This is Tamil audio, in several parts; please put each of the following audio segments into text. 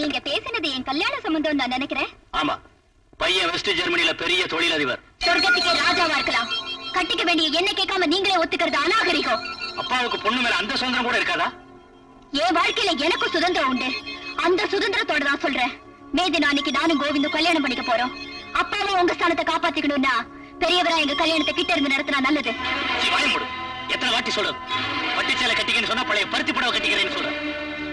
நீங்க பேசினது என் கல்யாண சம்பந்தம் நான் நினைக்கிறேன். ஆமா. பையன் வெஸ்ட் ஜெர்மனில பெரிய தொழிலதிபர். சொர்க்கத்துக்கே ராஜாவா இருக்கலாம். கட்டிக்க வேண்டிய என்ன கேட்காம நீங்களே ஒத்துக்கிறது அநாகரிகம். அப்பாவுக்கு பொண்ணு மேல அந்த சுதந்திரம் கூட இருக்காதா? என் வாழ்க்கையில எனக்கும் சுதந்திரம் உண்டு. அந்த சுதந்திரத்தோட தான் சொல்றேன். மேதி நாளைக்கு நானும் கோவிந்தும் கல்யாணம் பண்ணிக்க போறோம். அப்பாவும் உங்க ஸ்தானத்தை காப்பாத்திக்கணும்னா பெரியவரா எங்க கல்யாணத்தை கிட்ட இருந்து நடத்தினா நல்லது. எத்தனை வாட்டி சொல்றது? பட்டி சேலை கட்டிக்கன்னு சொன்னா பழைய பருத்தி புடவை கட்டிக்கிறேன்னு சொல்ற.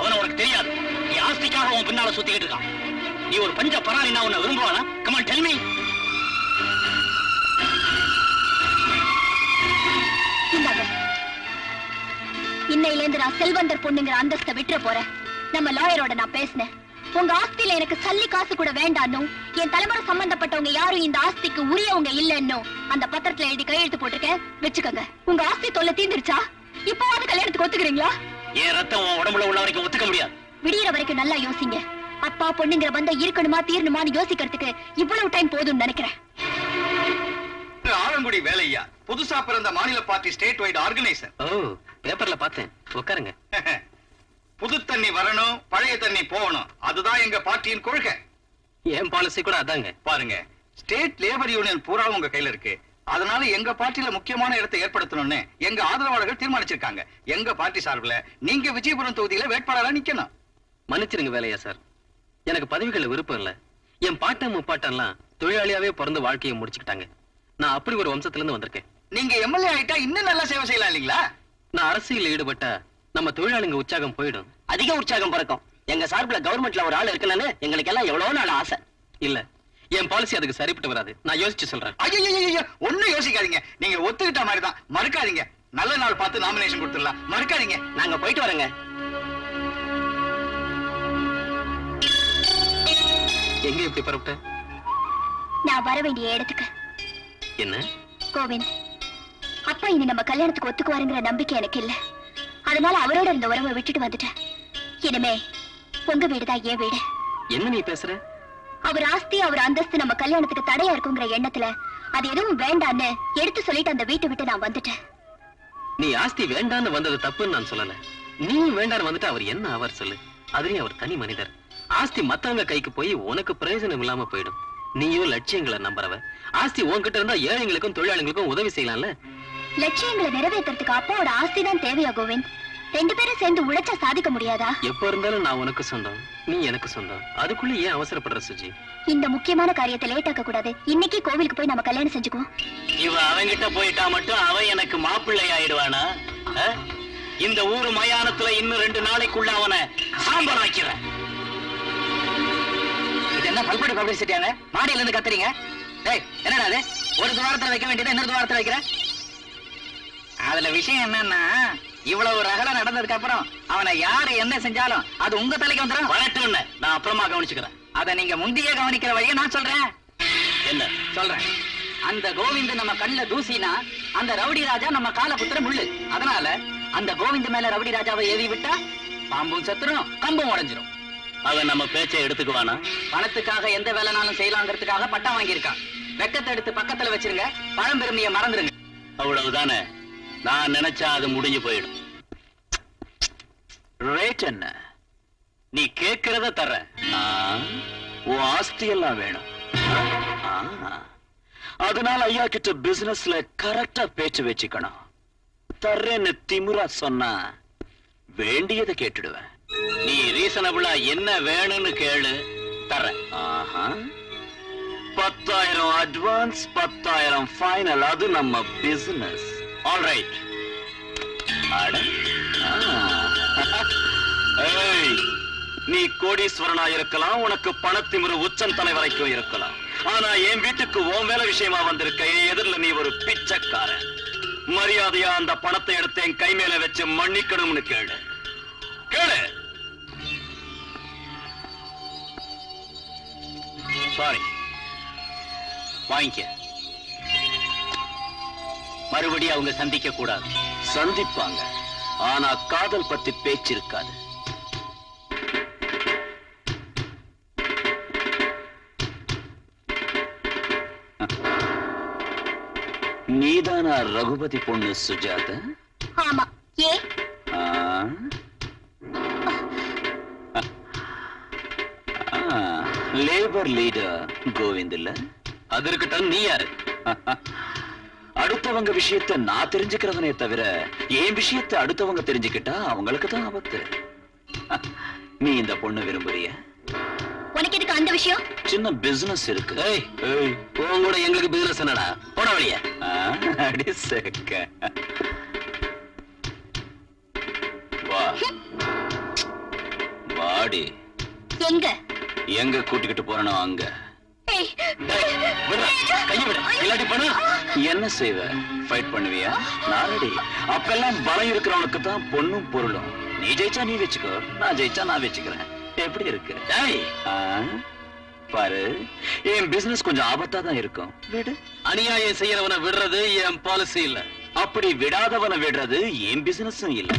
அவன உனக்கு தெரியாது. ஆஸ்திக்காக உன் பின்னால சுத்திக்கிட்டு இருக்கான். நீ ஒரு பஞ்ச பராரி நான் உன்னை விரும்புவானா? கமான் டெல் மீ இந்தாங்க. இன்னையில இருந்து நான் செல்வந்தர் பொண்ணுங்கிற அந்தஸ்தை விட்டுற போறேன். நம்ம லாயரோட நான் பேசினேன். உங்க ஆஸ்தியில எனக்கு சல்லி காசு கூட வேண்டான்னும் என் தலைமுறை சம்பந்தப்பட்டவங்க யாரும் இந்த ஆஸ்திக்கு உரியவங்க இல்லன்னும் அந்த பத்திரத்துல எழுதி கையெழுத்து போட்டிருக்கேன். வச்சுக்கோங்க. உங்க ஆஸ்தி தொல்லை தீந்துருச்சா இப்போவாது கல்யாணத்துக்கு ஒத்துக்கிறீங்களா? என் ரத்தம் உடம்புல உள்ள வரைக்கும் ஒத்துக்க முடியாது. விடியற வரைக்கும் நல்லா யோசிங்க. அப்பா பொண்ணுங்கிற பந்தம் இருக்கணுமா தீரணுமான்னு யோசிக்கிறதுக்கு இவ்வளவு டைம் போதும்னு நினைக்கிறேன். ஆலங்குடி வேலையா? புதுசா பிறந்த மாநில பார்ட்டி ஸ்டேட் வைட் ஆர்கனைசர் ஓ பேப்பர்ல பார்த்தேன். உட்காருங்க. புது தண்ணி வரணும் பழைய தண்ணி போகணும். அதுதான் எங்க பார்ட்டியின் கொள்கை. என் பாலிசி கூட அதாங்க. பாருங்க ஸ்டேட் லேபர் யூனியன் பூரா உங்க கையில இருக்கு. அதனால எங்க பார்ட்டியில முக்கியமான இடத்தை ஏற்படுத்தணும்னு எங்க ஆதரவாளர்கள் தீர்மானிச்சிருக்காங்க. எங்க பார்ட்டி சார்பில் நீங்க விஜயபுரம் தொகுதியில வேட்பாளரா நிக்கணும். மன்னிச்சிருங்க வேலையா சார்? எனக்கு பதவிகளை விருப்பம் இல்ல. என் பாட்டன் முப்பாட்டன்லாம் தொழிலாளியாவே பிறந்து வாழ்க்கையை முடிச்சுக்கிட்டாங்க. நான் அப்படி ஒரு வம்சத்துல இருந்து வந்திருக்கேன். நீங்க எம்எல்ஏ ஆயிட்டா இன்னும் நல்லா சேவை செய்யலாம் இல்லீங்களா? நான் அரசியல் ஈடுபட்டா நம்ம தொழிலாளிங்க உற்சாகம் போயிடும். அதிக உற்சாகம் பிறக்கும். எங்க சார்பில் கவர்மெண்ட்ல ஒரு ஆள் இருக்கணும்னு எங்களுக்கு எல்லாம் எவ்வளவு நாள் ஆசை. இல்ல. என் பாலிசி அதுக்கு சரிப்பட்டு வராது. நான் யோசிச்சு சொல்றேன். ஐயோ ஒண்ணும் யோசிக்காதீங்க. நீங்க ஒத்துக்கிட்ட மாதிரி தான் மறுக்காதீங்க. நல்ல நாள் பார்த்து நாமினேஷன் கொடுத்துடலாம். மறுக்காதீங்க. நாங்க போயிட்டு வரோங்க. எங்க இப்படி புறப்பட்ட நான் வர வேண்டிய இடத்துக்கு. என்ன? கோவிந்த் அப்பா இனி நம்ம கல்யாணத்துக்கு ஒத்துக்குவாருங்கிற நம்பிக்கை எனக்கு இல்ல. அதனால அவரோட இருந்த உறவை விட்டுட்டு வந்துட்டேன். இனிமே உங்க வீடுதான் என் வீடு. என்ன நீ பேசுற? அவர் ஆஸ்தி அவர் அந்தஸ்து நம்ம கல்யாணத்துக்கு தடையா இருக்குங்கிற எண்ணத்துல அது எதுவும் வேண்டான்னு எடுத்து சொல்லிட்டு அந்த வீட்டை விட்டு நான் வந்துட்டேன். நீ ஆஸ்தி வேண்டான்னு வந்தது தப்புன்னு நான் சொல்லல. நீயும் வேண்டான்னு வந்துட்டு அவர் என்ன அவர் சொல்லு? அதுலயும் அவர் தனி மனிதர். ஆஸ்தி மத்தவங்க கைக்கு போய் உனக்கு பிரயோஜனம் இல்லாம போயிடும். நீயும் லட்சியங்களை நம்புறவ. ஆஸ்தி உன்கிட்ட இருந்தா ஏழைங்களுக்கும் தொழிலாளிகளுக்கும் உதவி செய்யலாம்ல? லட்சியங்களை நிறைவேற்றுறதுக்கு அப்பாவோட ஆஸ்தி தான் தேவையா கோவிந்த்? ரெண்டு பேரும் சேர்ந்து உழைச்சா சாதிக்க முடியாதா? எப்ப இருந்தாலும் நான் உனக்கு சொந்தம். நீ எனக்கு சொந்தம். அதுக்குள்ள ஏன் அவசரப்படுற சுஜி? இந்த முக்கியமான காரியத்தை லேட் ஆக்க கூடாது இன்னைக்கு கோவிலுக்கு போய் நம்ம கல்யாணம் செஞ்சுக்குவோம். இவ அவங்கிட்ட போயிட்டா மட்டும் அவன் எனக்கு மாப்பிள்ளை ஆயிடுவானா? இந்த ஊரு மயானத்துல இன்னும் ரெண்டு நாளைக்குள்ள அவனை சாம்பல் வைக்கிறேன் பல்படி பப்ளிசிட்டியாங்க மாடியில இருந்து கத்துறீங்க? டேய் என்னடா அது? ஒரு துவாரத்துல வைக்க வேண்டியதை இன்னொரு துவாரத்துல வைக்கிற? அதுல விஷயம் என்னன்னா இவ்வளவு ரகல நடந்ததுக்கு அப்புறம் அவனை யாரு என்ன செஞ்சாலும் அது உங்க தலைக்கு வந்துடும் வரட்டும்னு நான் அப்புறமா கவனிச்சுக்கிறேன். அத நீங்க முந்தைய கவனிக்கிற வழியை நான் சொல்றேன். என்ன? சொல்றேன். அந்த கோவிந்த் நம்ம கண்ணுல தூசினா அந்த ரவுடி ராஜா நம்ம கால புத்திர முள்ளு. அதனால அந்த கோவிந்த் மேல ரவுடி ராஜாவை ஏவி விட்டா பாம்பும் செத்துரும் கம்பும் உடைஞ்சிரும். அவன் நம்ம பேச்சை எடுத்துக்குவானா? பணத்துக்காக எந்த வேலைனாலும் செய்யலாங்கிறதுக்காக பட்டம் வாங்கியிருக்கான் வெக்கத்தை எடுத்து பக்கத்துல வச்சிருங்க பழம்பெருமையை மறந்துருங்க. அவ்வளவுதானே? நான் நினைச்சா அது முடிஞ்சு போயிடும். ரேட் என்ன? நீ கேட்கிறத தர உன் ஆஸ்தி எல்லாம் வேணும் அதனால ஐயா கிட்ட பிசினஸ்ல கரெக்டா பேச்சு வச்சுக்கணும். தர்றேன்னு திமுறா சொன்னா வேண்டியதை கேட்டுடுவேன். நீ ரீசனபிளா என்ன வேணும்னு கேளு ஆஹா. பத்தாயிரம் அட்வான்ஸ் பத்தாயிரம் ஃபைனல் அது நம்ம பிசினஸ் ஆல் ரைட் நீ கோடீஸ்வரனா இருக்கலாம் உனக்கு பணத்திமிரு உச்சம் தலை வரைக்கும் இருக்கலாம். ஆனா என் வீட்டுக்கு உன் வேலை விஷயமா வந்திருக்க என் எதிரில நீ ஒரு பிச்சைக்காரன். மரியாதையா அந்த பணத்தை எடுத்து என் கை மேல வச்சு மன்னிக்கணும்னு கேளு. சாரி வாங்கிக்க. மறுபடியும் அவங்க சந்திக்க கூடாது. சந்திப்பாங்க. ஆனா காதல் பத்தி பேச்சு இருக்காது. நீதானா ரகுபதி பொண்ணு சுஜாத? ஆமா. ஏ லேபர் லீடர் கோவிந்த் இல்ல அது இருக்கட்டும் நீ யாரு? அடுத்தவங்க விஷயத்தை நான் தெரிஞ்சுக்கிறவனே தவிர என் விஷயத்தை அடுத்தவங்க தெரிஞ்சுக்கிட்டா அவங்களுக்கு தான் ஆபத்து. நீ இந்த பொண்ணு விரும்புறிய? உனக்கு எதுக்கு அந்த விஷயம்? சின்ன பிசினஸ் இருக்கு. ஏய் உன் கூட எங்களுக்கு பிசினஸ் என்னடா? போட வழிய? அடி செக்க. வா. வாடி. எங்க? எங்க கூட்டிக்கிட்டு போறனோ அங்க? என்ன செய்வ? ஃபைட் பண்ணுவியா? நான் ரெடி அப்பெல்லாம் பலம் இருக்கிறவனுக்கு தான் பொண்ணும் பொருளும். நீ ஜெயிச்சா நீ வச்சுக்கோ. நான் ஜெயிச்சா நான் வச்சுக்கிறேன். எப்படி இருக்கு? பாரு. என் பிசினஸ் கொஞ்சம் ஆபத்தா தான் இருக்கும். விடு. அநியாயம் செய்யறவனை விடுறது என் பாலிசி இல்ல. அப்படி விடாதவனை விடுறது என் பிசினஸும் இல்ல.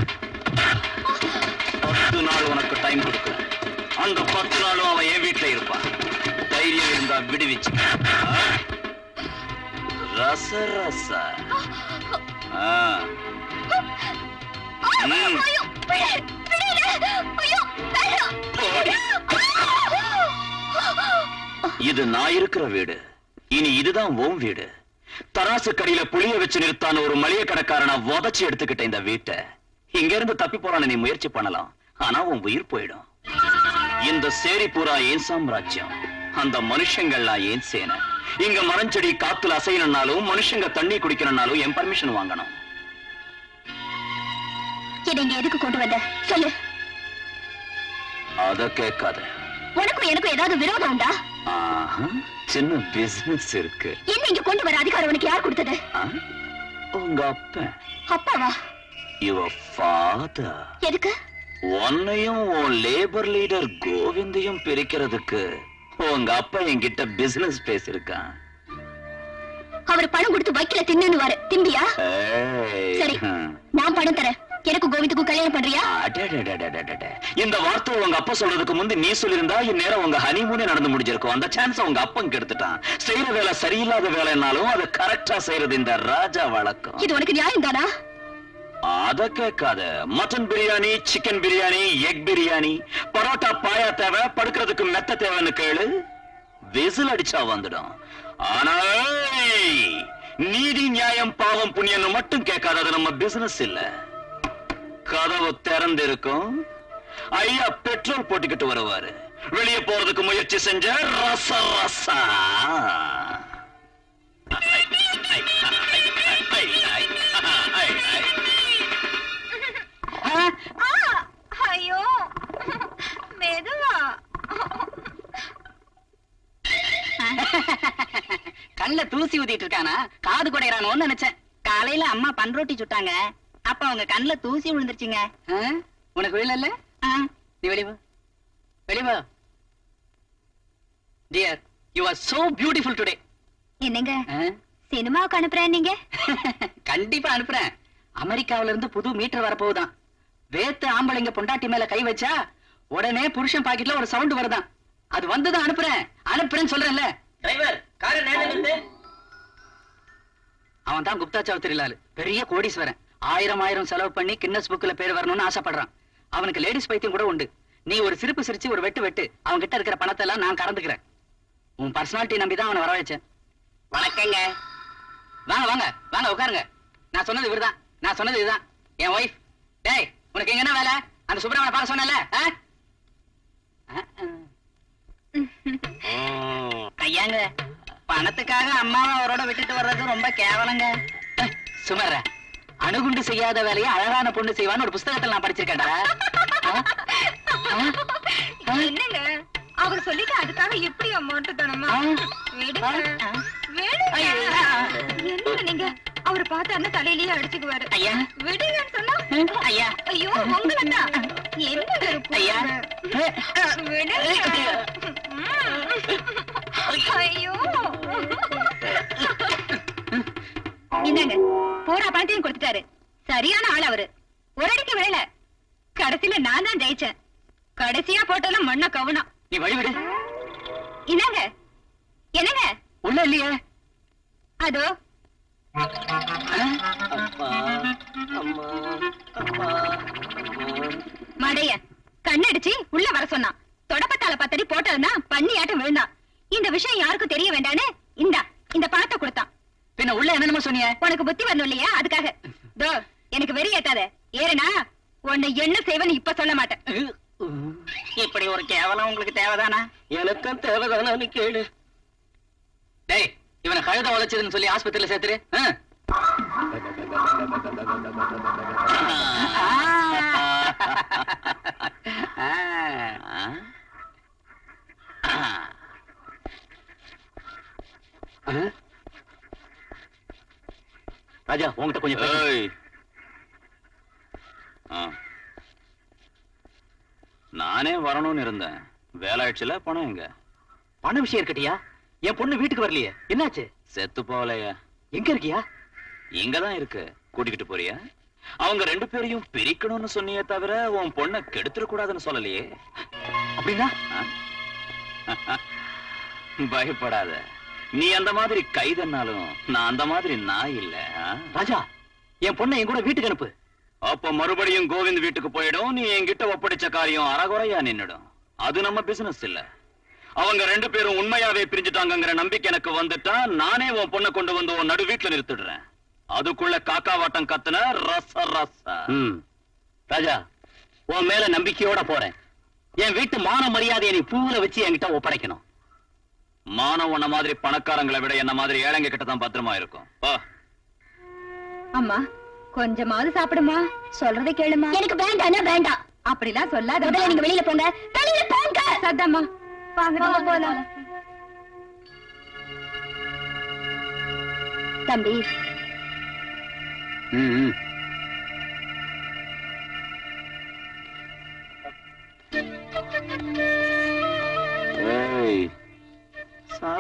பத்து நாள் உனக்கு டைம் கொடுக்குறேன். அந்த பத்து நாளும் அவன் என் வீட்டுல இருப்பான். தைரியம் இருந்தா விடுவிச்சு. ரச ரச. இது நான் இருக்கிற வீடு. இனி இதுதான் உன் வீடு. தராசு கடியில புளிய வச்சு நிறுத்தான ஒரு மளிகை கடைக்காரனை உதச்சி எடுத்துக்கிட்ட இந்த வீட்டை. இங்க இருந்து தப்பி போறான்னு நீ முயற்சி பண்ணலாம். ஆனா உன் உயிர் போயிடும். இந்த சேரி பூரா ஏன் சாம்ராஜ்யம்? அந்த மனுஷங்கள்லாம் ஏன் சேனை? இங்க மரஞ்செடி காத்துல அசையணும்னாலும் மனுஷங்க தண்ணி குடிக்கணும்னாலும் என் பர்மிஷன் வாங்கணும். இங்க எதுக்கு கொண்டு வந்த? சொல்லு. அத கேட்காத. உனக்கும் எனக்கும் ஏதாவது விரோதம் உண்டா? சின்ன பிசினஸ் இருக்கு. என்ன இங்க கொண்டு வர அதிகாரம் உனக்கு யார் கொடுத்தது? உங்க அப்பன். அப்பாவா? யுவர் ஃபாதர் எதுக்கு? உன்னையும் உன் லேபர் லீடர் கோவிந்தையும் பிரிக்கிறதுக்கு உங்க அப்பா என்கிட்ட பிசினஸ் பேசிருக்கான் அவர் பணம் கொடுத்து வைக்கல தின்னுவாரு திம்பியா? ஏய், சரி. நான் பணம் தரேன். எனக்கு கோவிந்துக்கும் கல்யாணம் பண்றியா. இந்த வார்த்தை உங்க அப்பா சொல்றதுக்கு முந்தி நீ சொல்லியிருந்தா இந்நேரம் உங்க ஹனிமூனே நடந்து முடிஞ்சிருக்கும். அந்த சான்ஸ் உங்க அப்பன் கெடுத்துட்டான். செய்யற வேலை சரியில்லாத வேலைனாலும் அதை கரெக்டா செய்யறது இந்த ராஜா வழக்கம். இது உனக்கு நியாயம் தானா அத கேட்காத. Mutton biryani chicken biryani egg biryani. Parotta paya தேவை படுக்கிறதுக்கு மெத்த தேவைன்னு கேளு. விசில் அடிச்சா வந்துடும். ஆனா நீதி நியாயம் பாவம் புண்ணியம்னு மட்டும் கேட்காத அது நம்ம பிசினஸ் இல்ல. கதவு திறந்து இருக்கும் ஐயா பெட்ரோல் போட்டுக்கிட்டு வருவாரு. வெளியே போறதுக்கு முயற்சி செஞ்ச ரச ரசா கண்ணுல தூசி ஊத்திட்டு இருக்கானா? காது குடையறானோன்னு நினைச்சேன். காலையில அம்மா பன்ரோட்டி சுட்டாங்க. அப்ப அவங்க கண்ணுல தூசி விழுந்துருச்சுங்க. உனக்கு விழல நீ வெளிய போ dear you are so beautiful today என்னங்க? சினிமாவுக்கு அனுப்புறேன் நீங்க? கண்டிப்பா அனுப்புறேன். அமெரிக்காவுல இருந்து புது மீட்டர் வரப்போகுதான். வேத்து ஆம்பளைங்க பொண்டாட்டி மேல கை வச்சா உடனே புருஷன் பாக்கெட்ல ஒரு சவுண்ட் வருதான். அது வந்துதான் அனுப்புறேன். அனுப்புறேன்னு சொல்றேன்ல. டிரைவர் காரை அவன் தான் குப்தா சௌத்ரிலால் பெரிய கோடீஸ்வரன். ஆயிரம் ஆயிரம் செலவு பண்ணி கின்னஸ் புக்ல பேர் வரணும்னு ஆசைப்படுறான். அவனுக்கு லேடிஸ் பைத்தியம் கூட உண்டு. நீ ஒரு சிரிப்பு சிரிச்சு ஒரு வெட்டு வெட்டு அவன் கிட்ட இருக்கிற பணத்தை எல்லாம் நான் கறந்துக்கிறேன். உன் பர்சனாலிட்டி நம்பி தான் அவனை வர வச்சேன் வணக்கங்க. வாங்க வாங்க வாங்க உட்காருங்க. நான் சொன்னது இவர்தான். நான் சொன்னது இதுதான். என் ஒய்ஃப் டேய் உனக்கு எங்க என்ன வேலை? அந்த சுப்பிரமணிய பார்க்க சொன்னல ஐயாங்க பணத்துக்காக அம்மாவை அவரோட விட்டுட்டு வர்றது ரொம்ப கேவலங்க. சுமர அணுகுண்டு செய்யாத வேலையை அழகான பொண்ணு செய்வான்னு ஒரு புஸ்தகத்துல நான் படிச்சிருக்கேன்டா. என்னங்க? அவர் சொல்லிட்டு அதுக்காக எப்படி அமௌண்ட் ஐயா. என்ன நீங்க? அவர் பார்த்தாருன்னா தலையிலேயே அடிச்சுக்குவாரு. ஐயா. விடுங்கன்னு சொன்னா? ஐயா. ஐயோ உங்களை தான் என்னங்க இருக்கும் ஐயா. விடுங்க. ஐயோ. இந்தாங்க பூரா பணத்தையும் கொடுத்துட்டாரு. சரியான ஆள் அவரு. ஒரு அடிக்கு விழல கடைசியில நான் தான் ஜெயிச்சேன். கடைசியா போட்டெல்லாம் மண்ண கவுனம் நீ வழிவிடு இந்தாங்க என்னங்க? உள்ள இல்லையே. அதோ. மடைய. கண்ணடிச்சு உள்ள வர சொன்னான். தொடப்பத்தால பத்தடி போட்டதுன்னா பண்ணியாட்டம் விழுந்தான். இந்த விஷயம் யாருக்கும் தெரிய வேண்டான்னு இந்தா இந்த பணத்தை கொடுத்தான். பின்ன உள்ள என்னென்னமோ சொன்னீங்க உனக்கு புத்தி வரணும் இல்லையா? அதுக்காக. தோ. எனக்கு வெறி ஏத்தாத. ஏறனா உன்னை என்ன செய்வேன்னு இப்ப சொல்ல மாட்டேன். இப்படி ஒரு கேவலம் உங்களுக்கு தேவைதானா? எனக்கும் தேவைதானு கேளு. டேய் இவனை கழுத உழைச்சதுன்னு சொல்லி ஆஸ்பத்திரியில சேர்த்துரு. ராஜா உன்கிட்ட கொஞ்சம். நானே வரணும்னு இருந்தேன். வேலை ஆயிடுச்சுல பணம் எங்க? பண விஷயம் இருக்கட்டியா? என் பொண்ணு வீட்டுக்கு வரலையே. என்னாச்சு? செத்து போகலையா. எங்க இருக்கியா? இங்கதான் இருக்கு. கூட்டிக்கிட்டு போறியா? அவங்க ரெண்டு பேரையும் பிரிக்கணும்னு சொன்னியே தவிர உன் பொண்ணை கெடுத்துட கூடாதுன்னு சொல்லலையே. அப்படின்னா? பயப்படாத. நீ அந்த மாதிரி கைதன்னாலும் நான் அந்த மாதிரி நாய் இல்ல? ராஜா என் பொண்ணை என் கூட வீட்டுக்கு அனுப்பு. அப்ப மறுபடியும் கோவிந்த் வீட்டுக்கு போயிடும் நீ என்கிட்ட ஒப்படைச்ச காரியம் அறகுறையா நின்னுடும். அது நம்ம பிசினஸ் இல்ல. அவங்க ரெண்டு பேரும் உண்மையாவே பிரிஞ்சுட்டாங்கங்கிற நம்பிக்கை எனக்கு வந்துட்டா நானே உன் பொண்ணை கொண்டு வந்து உன் நடு வீட்டுல நிறுத்திடுறேன். அதுக்குள்ள காக்காவாட்டம் கத்துன ரச ரச. ராஜா உன் மேல நம்பிக்கையோட போறேன். என் வீட்டு மான மரியாதையை நீ பூவுல வச்சு என்கிட்ட ஒப்படைக்கணும். மானம் உன்ன மாதிரி பணக்காரங்களை விட என்ன மாதிரி ஏழைங்க கிட்ட தான் பத்திரமா இருக்கும். பா. அம்மா கொஞ்சமாவது சாப்பிடுமா? சொல்றதை கேளுமா? எனக்கு வேண்டாம்னா வேண்டாம். அப்படிலாம் சொல்லாத முதல்ல நீங்க வெளியில போங்க. வெளியில போங்க. சத்தம்மா. வாங்க, போலாம். தம்பி. ம்,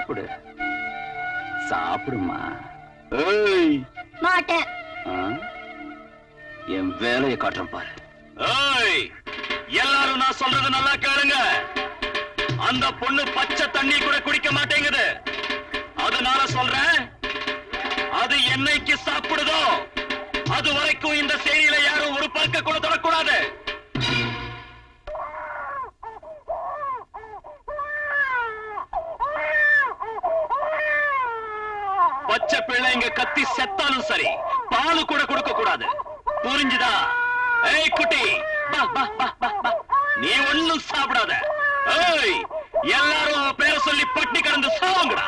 சாப்பிடு. சாப்பிடுமா? ஏய். மாட்டேன். ஆ? என் வேலையை காட்டுறேன் பாரு. ஏய் எல்லாரும் நான் சொல்றது நல்லா கேளுங்க. அந்த பொண்ணு பச்சை தண்ணி கூட குடிக்க மாட்டேங்குது. அதனால சொல்றேன் அது என்னைக்கு சாப்பிடுதோ அது வரைக்கும் இந்த செய்தியில யாரும் ஒரு பருக்க கூட தொடக்கூடாது. பச்சை பிள்ளைங்க கத்தி செத்தாலும் சரி பாலு கூட கொடுக்க கூடாது. புரிஞ்சுதா? ஏய் குட்டி பா பா பா பா பா நீ ஒண்ணும் சாப்பிடாத. ஏய் எல்லாரும் பேரை சொல்லி பட்டி கடந்து சாவுங்கடா.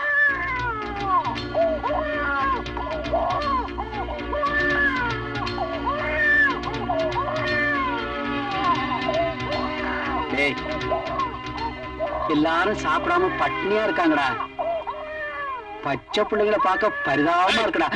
எல்லாரும் சாப்பிடாம பட்னியா இருக்காங்கடா. பச்சை பிள்ளைங்களை பார்க்க பரிதாபமா இருக்கடா.